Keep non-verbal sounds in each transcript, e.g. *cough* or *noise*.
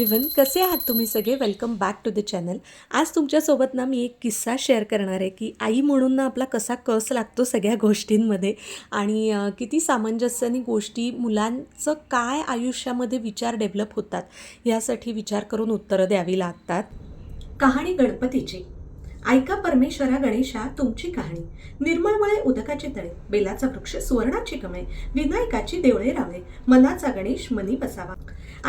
Everyone कसे आहात तुम्ही सगळे? Welcome back to the channel आज तुमच्यासोबत ना मी एक किस्सा शेअर करणार आहे की आई म्हणून ना आपला कसा कस लागतो सगळ्या गोष्टींमध्ये. आणि किती सामंजस्याने गोष्टी मुलांचं काय आयुष्यामध्ये विचार डेव्हलप होतात यासाठी विचार करून उत्तरं द्यावी लागतात. कहाणी गणपतीची. ऐका परमेश्वरा गणेशा तुमची कहाणी. निर्मळमळे उदकाचे तळे बेलाचा वृक्ष सुवर्णाची कमळे विनायकाची देवळे रावळे मनाचा गणेश मनी बसावा.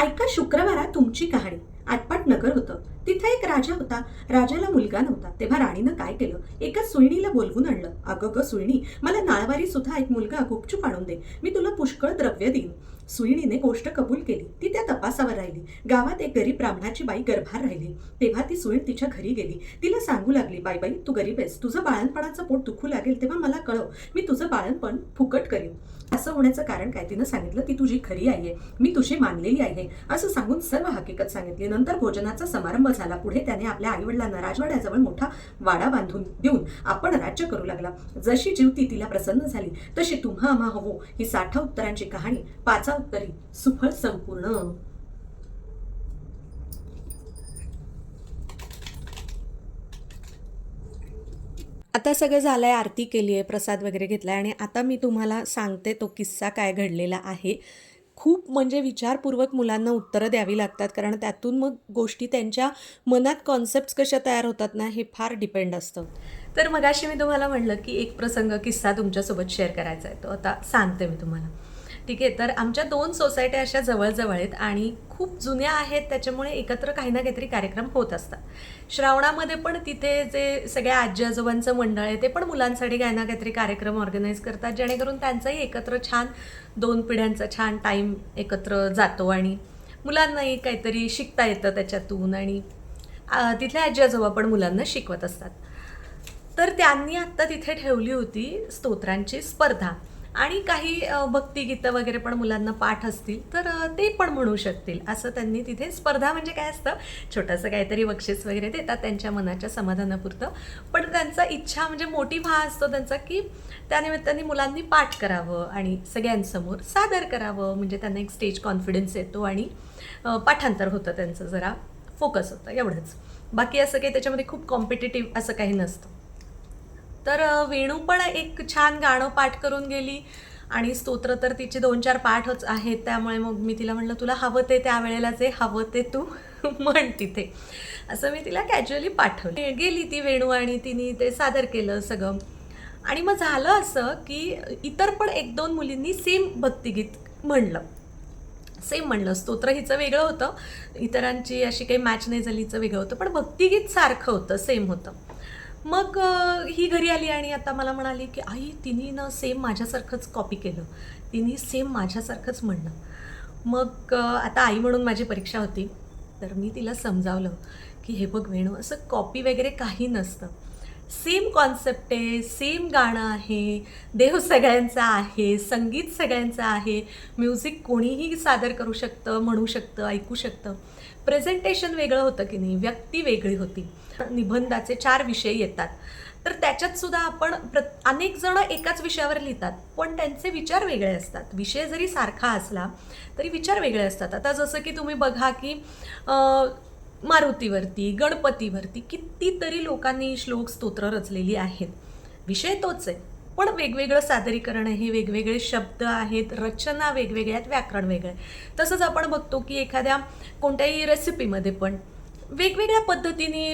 ऐका शुक्रवारा तुमची कहाणी. आटपाट नगर होतं. तिथे एक राजा होता. राजाला मुलगा नव्हता. तेव्हा राणीनं काय केलं? एका सुईणीला बोलवून आणलं. अगं ग सुईणी मला नाळवारी सुद्धा एक मुलगा गुपचूप आणून दे. मी तुला पुष्कळ द्रव्य देईन. सुईणीने गोष्ट कबूल केली. ती त्या तपासावर राहिली. गावात एक गरीब ब्राह्मणाची बाई गर्भार राहिली. तेव्हा ती सुईण तिच्या घरी गेली. तिला सांगू लागली बाई बाई तू गरीब आहेस. तुझं बाळणपणाचं पोट दुखू लागेल तेव्हा मला कळव. मी तुझं बाळणपण फुकट करीन. असं होण्याचं कारण काय? तिनं सांगितलं ती तुझी खरी आई आहे. मी तुझी मानलेली आहे. असं सांगून सर्व हकीकत सांगितली. नंतर भोजनाचा समारंभ झाला पुढे त्याने आपल्या आईवडिलांना राजवाड्याजवळ मोठा वाडा बांधून देऊन आपण राज्य करू लागला. जशी जीवती तिला प्रसन्न झाली तशी तुम्हा आम्हा हवो ही साठा उत्तरांची कहाणी पाचा उत्तरी सुफळ संपूर्ण. आता सगळं झालं आहे आरती केली आहे प्रसाद वगैरे घेतला आहे आणि आता मी तुम्हाला सांगते तो किस्सा काय घडलेला आहे. खूप म्हणजे विचारपूर्वक मुलांना उत्तरं द्यावी लागतात कारण त्यातून मग गोष्टी त्यांच्या मनात कॉन्सेप्ट कशा तयार होतात ना हे फार डिपेंड असतं. तर मगाशी मी तुम्हाला म्हणलं की एक प्रसंग किस्सा तुमच्यासोबत शेअर करायचा आहे. तो आता सांगते मी तुम्हाला. ठीक आहे? तर आमच्या दोन सोसायट्या अशा जवळजवळ आहेत आणि खूप जुन्या आहेत त्याच्यामुळे एकत्र काही ना काहीतरी कार्यक्रम होत असतात. श्रावणामध्ये पण तिथे जे सगळ्या आजी आजोबांचं मंडळ आहे ते पण मुलांसाठी काही ना काहीतरी कार्यक्रम ऑर्गनाईज करतात जेणेकरून त्यांचाही एकत्र छान दोन पिढ्यांचा छान टाईम एकत्र जातो आणि मुलांनाही काहीतरी शिकता येतं त्याच्यातून आणि तिथल्या आजी आजोबा पण मुलांना शिकवत असतात. तर त्यांनी आत्ता तिथे ठेवली होती स्तोत्रांची स्पर्धा. आणि काही भक्तिगीतं वगैरे पण मुलांना पाठ असतील तर ते पण म्हणू शकतील. असं त्यांनी तिथे स्पर्धा म्हणजे काय असतं छोटंसं काहीतरी बक्षीस वगैरे देतात त्यांच्या मनाच्या समाधानापुरतं. पण त्यांचा इच्छा म्हणजे मोठी भा असतो त्यांचा की त्यानिमित्ताने मुलांनी पाठ करावं आणि सगळ्यांसमोर सादर करावं. म्हणजे त्यांना एक स्टेज कॉन्फिडन्स येतो आणि पाठांतर होतं त्यांचं जरा फोकस होतं एवढंच. बाकी असं काही त्याच्यामध्ये खूप कॉम्पिटेटिव्ह असं काही नसतं. तर वेणू पण एक छान गाणं पाठ करून गेली आणि स्तोत्र तर तिचे दोन चार पाठच आहेत त्यामुळे मग मी तिला म्हणलं तुला हवं ते त्यावेळेला जे हवं ते तू *laughs* म्हण तिथे. असं मी तिला कॅज्युअली पाठवलं. गेली ती वेणू आणि तिने ते सादर केलं सगळं. आणि मग झालं असं की इतर पण एक दोन मुलींनी सेम भक्तिगीत म्हणलं. सेम म्हणलं. स्तोत्र हिचं वेगळं होतं. इतरांची अशी काही मॅच नाही झाली हिचं वेगळं होतं. पण भक्तिगीत सारखं होतं सेम होतं. मग ही घरी आली आणि आता मला म्हणाली की आई तिने ना सेम माझ्यासारखंच कॉपी केलं. तिने सेम माझ्यासारखंच म्हणणं मग आता आई म्हणून माझी परीक्षा होती. तर मी तिला समजावलं की हे बघ वेणू असं कॉपी वगैरे काही नसतं. सेम कॉन्सेप्ट आहे सेम गाणं आहे देव सगळ्यांचा आहे संगीत सगळ्यांचं आहे म्युझिक कोणीही सादर करू शकतं म्हणू शकतं ऐकू शकतं. प्रेझेंटेशन वेगळं होतं की नाही व्यक्ती वेगळी होती. निबंधाचे चार विषय येतात. तर त्याच्यात सुद्धा आपण प्र अनेक जण एकाच विषयावर लिहितात पण त्यांचे विचार वेगळे असतात. विषय जरी सारखा असला तरी विचार वेगळे असतात. आता जसं की तुम्ही बघा की मारुतीवरती गणपतीवरती कितीतरी लोकांनी श्लोक स्तोत्र रचलेली आहेत. विषय तोच आहे. पण वेगवेगळं सादरीकरण आहे वेगवेगळे शब्द आहेत रचना वेगवेगळ्या आहेत व्याकरण वेगळं आहे. तसंच आपण बघतो की एखाद्या कोणत्याही रेसिपीमध्ये पण वेगवेगळ्या पद्धतीने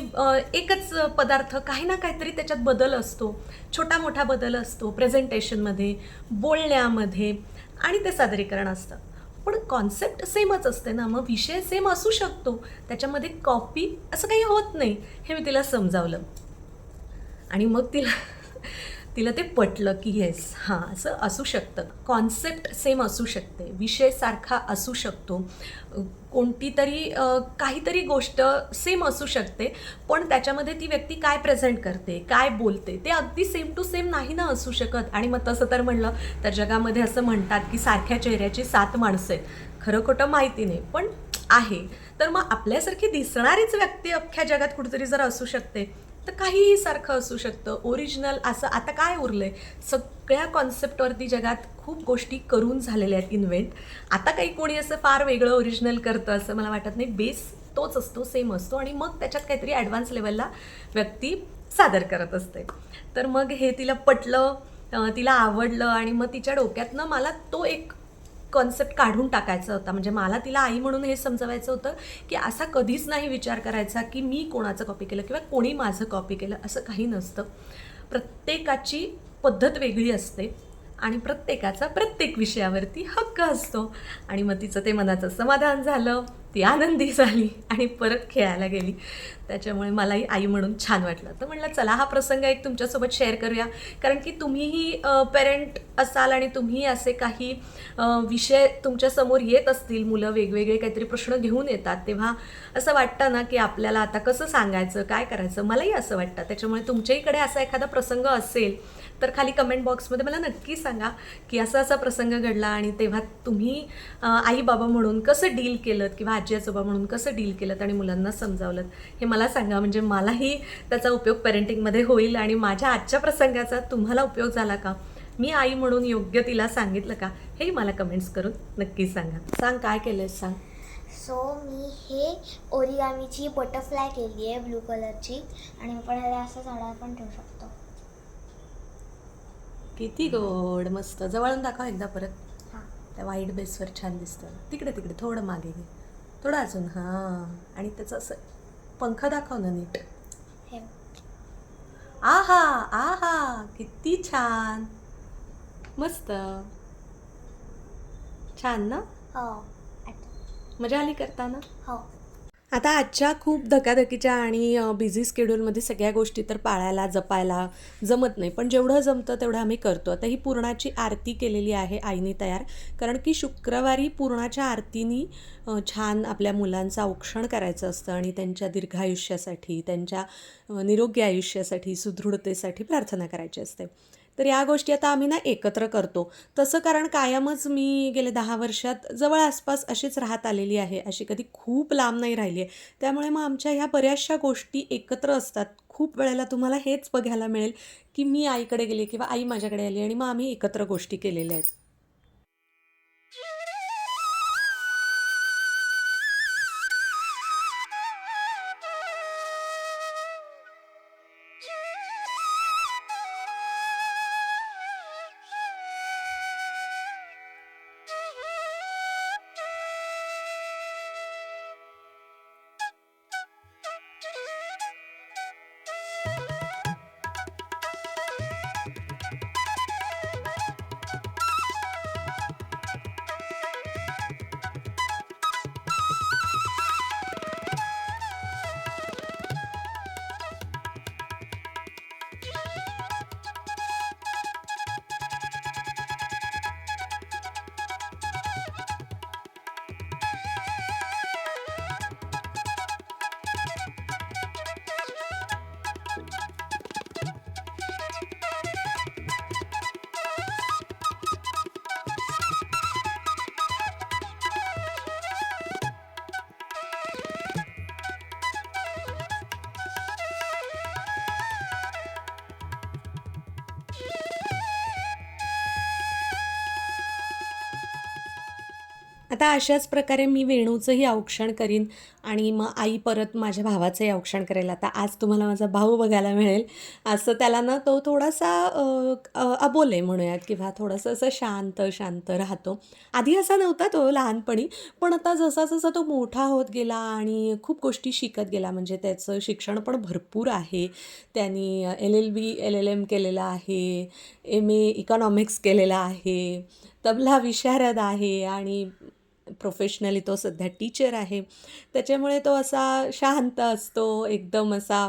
एकच पदार्थ काही ना काहीतरी त्याच्यात बदल असतो. छोटा मोठा बदल असतो. प्रेझेंटेशनमध्ये बोलण्यामध्ये आणि ते सादरीकरण असतं. पण कॉन्सेप्ट सेमच असते ना. मग विषय सेम असू शकतो. त्याच्यामध्ये कॉपी असं काही होत नाही. हे मी तिला समजावलं. आणि मग तिला तिला ते पटलं की येस हां असं असू शकतं. कॉन्सेप्ट सेम असू शकते. विषय सारखा असू शकतो. कोणती तरी काहीतरी गोष्ट सेम असू शकते पण त्याच्यामध्ये ती व्यक्ती काय प्रेझेंट करते काय बोलते ते अगदी सेम टू सेम नाही ना असू शकत. आणि मग तसं तर म्हणलं तर जगामध्ये असं म्हणतात की सारख्या चेहऱ्याची सात माणसं आहेत. खरं खोटं माहिती नाही पण आहे. तर मग आपल्यासारखी दिसणारीच व्यक्ती अख्ख्या जगात कुठेतरी जर असू शकते तर काहीही सारखं असू शकतं. ओरिजिनल असं आता काय उरलंय? सगळ्या कॉन्सेप्टवरती जगात खूप गोष्टी करून झालेल्या आहेत इन्व्हेंट आता काही कोणी असं फार वेगळं ओरिजिनल करतं असं मला वाटत नाही. बेस तोच असतो सेम असतो आणि मग त्याच्यात काहीतरी ॲडव्हान्स लेवलला व्यक्ती सादर करत असते. तर मग हे तिला पटलं तिला आवडलं आणि मग तिच्या डोक्यातनं मला तो एक कॉन्सेप्ट काढून टाकायचा होता. म्हणजे मला तिला आई म्हणून हे समजवायचं होतं की असा कधीच नाही विचार करायचा की मी कोणाचं कॉपी केलं किंवा कोणी माझं कॉपी केलं असं काही नसतं. प्रत्येकाची पद्धत वेगळी असते आणि प्रत्येकाचा प्रत्येक विषयावरती हक्क असतो. आणि मग तिचं ते मनाचं समाधान झालं. ती आनंदी झाली आणि परत खेळायला गेली. त्याच्यामुळे मलाही आई म्हणून छान वाटलं. तर म्हटलं चला हा प्रसंग एक तुमच्यासोबत शेअर करूया. कारण की तुम्हीही पेरेंट असाल आणि तुम्ही असे काही विषय तुमच्यासमोर येत असतील मुलं वेगवेगळे काहीतरी प्रश्न घेऊन येतात तेव्हा असं वाटतं ना की आपल्याला आता कसं सांगायचं काय करायचं? मलाही असं वाटतं. त्याच्यामुळे तुमच्याहीकडे असा एखादा प्रसंग असेल तर खाली कमेंट बॉक्समध्ये मला नक्की सांगा की असा असा प्रसंग घडला आणि तेव्हा तुम्ही आई बाबा म्हणून कसं डील केलं किंवा आजी आजोबा म्हणून कसं डील केलं आणि मुलांना समजावलं हे मला सांगा. म्हणजे मलाही त्याचा उपयोग पेरेंटिंगमध्ये होईल आणि माझ्या आजच्या प्रसंगाचा तुम्हाला उपयोग झाला का? मी आई म्हणून योग्य तिला सांगितलं का? हेही मला कमेंट्स करून नक्की सांगा. सांग काय केलंयस सांग? सो मी हे ओरिगामीची बटरफ्लाय केली आहे ब्लू कलरची आणि आपण असं झाडावर पण ठेवू शकतो. किती गोड मस्त. जवळून दाखव एकदा परत. त्या वाईट बेसवर छान दिसतं. तिकडे तिकडे. थोडं मागे घे. थोडं अजून. हां. आणि त्याचं असं पंख दाखव ना नीट. हे. आहा! आहा! किती छान. मस्त. छान ना? हो. मजा आली करताना? हो. आता आजच्या खूप धकाधकीच्या आणि बिझी स्केड्यूलमध्ये सगळ्या गोष्टी तर पाळायला जपायला जमत नाही. पण जेवढं जमतं तेवढं आम्ही करतो. आता ही पूर्णाची आरती केलेली आहे आईने तयार. कारण की शुक्रवारी पूर्णाच्या आरतीनी छान आपल्या मुलांचं औक्षण करायचं असतं आणि त्यांच्या दीर्घायुष्यासाठी त्यांच्या निरोगी आयुष्यासाठी सुदृढतेसाठी प्रार्थना करायची असते. तर या गोष्टी आता आम्ही ना एकत्र करतो. तसं कारण कायमच मी गेले दहा वर्षात जवळ आसपास अशीच राहत आलेली आहे. अशी कधी खूप लांब नाही राहिली आहे. त्यामुळे मग आमच्या ह्या बऱ्याचशा गोष्टी एकत्र असतात. खूप वेळेला तुम्हाला हेच बघायला मिळेल की मी आईकडे गेले किंवा आई माझ्याकडे आली आणि मग आम्ही एकत्र गोष्टी केलेल्या आहेत. आता अशाच प्रकारे मी वेणूचंही औक्षण करीन आणि मग आई परत माझ्या भावाचंही औक्षण करेल. आता आज तुम्हाला माझा भाऊ बघायला मिळेल. असं त्याला ना तो थोडासा अबोले म्हणूयात किंवा थोडंसं असं शांत शांत राहतो. आधी असा नव्हता तो लहानपणी पण आता जसा जसा तो मोठा होत गेला आणि खूप गोष्टी शिकत गेला म्हणजे त्याचं शिक्षण पण भरपूर आहे. त्यांनी L L B L L M केलेलं आहे एम ए इकॉनॉमिक्स केलेलं आहे तबला विशारद आहे आणि प्रोफेशनली तो सध्या टीचर आहे. त्याच्यामुळे तो असा शांत असतो एकदम असा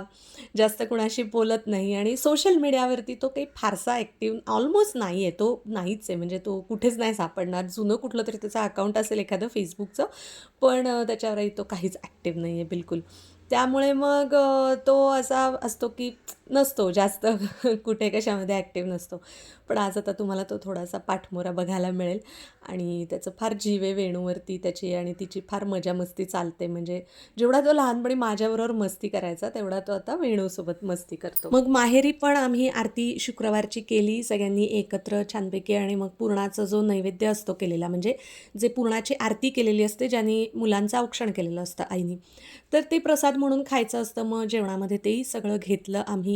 जास्त कुणाशी बोलत नाही. आणि सोशल मीडियावरती तो काही फारसा ॲक्टिव्ह ऑलमोस्ट नाही आहे तो नाहीच आहे. म्हणजे तो कुठेच नाही सापडणार. जुनं कुठलं तरी त्याचा अकाउंट असेल एखादं फेसबुकचं पण त्याच्यावरही तो काहीच ॲक्टिव्ह नाही आहे बिलकुल. त्यामुळे मग तो असा असतो की नसतो जास्त *laughs* कुठे कशामध्ये ॲक्टिव्ह नसतो. पण आज आता तुम्हाला तो थोडासा पाठमोरा बघायला मिळेल आणि त्याचं फार जीवे वेणूवरती त्याची आणि तिची फार मजा मस्ती चालते. म्हणजे जेवढा तो लहानपणी माझ्याबरोबर मस्ती करायचा तेवढा तो आता वेणूसोबत मस्ती करतो. मग माहेरी पण आम्ही आरती शुक्रवारची केली. सगळ्यांनी एकत्र छानपैकी आणि मग पूर्णाचा जो नैवेद्य असतो केलेला म्हणजे जे पूर्णाची आरती केलेली असते ज्यांनी मुलांचं औक्षण केलेलं असतं आईनी तर ते प्रसाद म्हणून खायचं असतं. मग जेवणामध्ये तेही सगळं घेतलं आम्ही.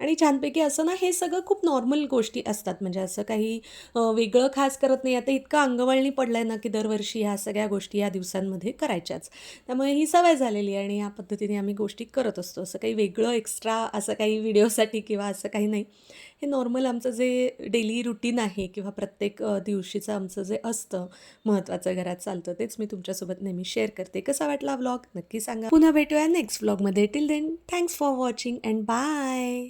आणि छानपैकी असं ना हे सगळं खूप नॉर्मल गोष्टी असतात. म्हणजे असं काही वेगळं खास करत नाही. आता इतकं अंगवळणी पडलं आहे ना की दरवर्षी ह्या सगळ्या गोष्टी या दिवसांमध्ये करायच्याच. त्यामुळे ही सवय झालेली आहे आणि या पद्धतीने आम्ही गोष्टी करत असतो. असं काही वेगळं एक्स्ट्रा असं काही व्हिडिओसाठी किंवा असं काही नाही. हे नॉर्मल आमचं जे डेली रुटीन आहे किंवा प्रत्येक दिवशीचं आमचं जे असतं महत्त्वाचं घरात चालतं तेच मी तुमच्यासोबत नेहमी शेअर करते. कसा वाटला व्लॉग नक्की सांगा. पुन्हा भेटूया next व्लॉगमध्ये till then thanks for watching and bye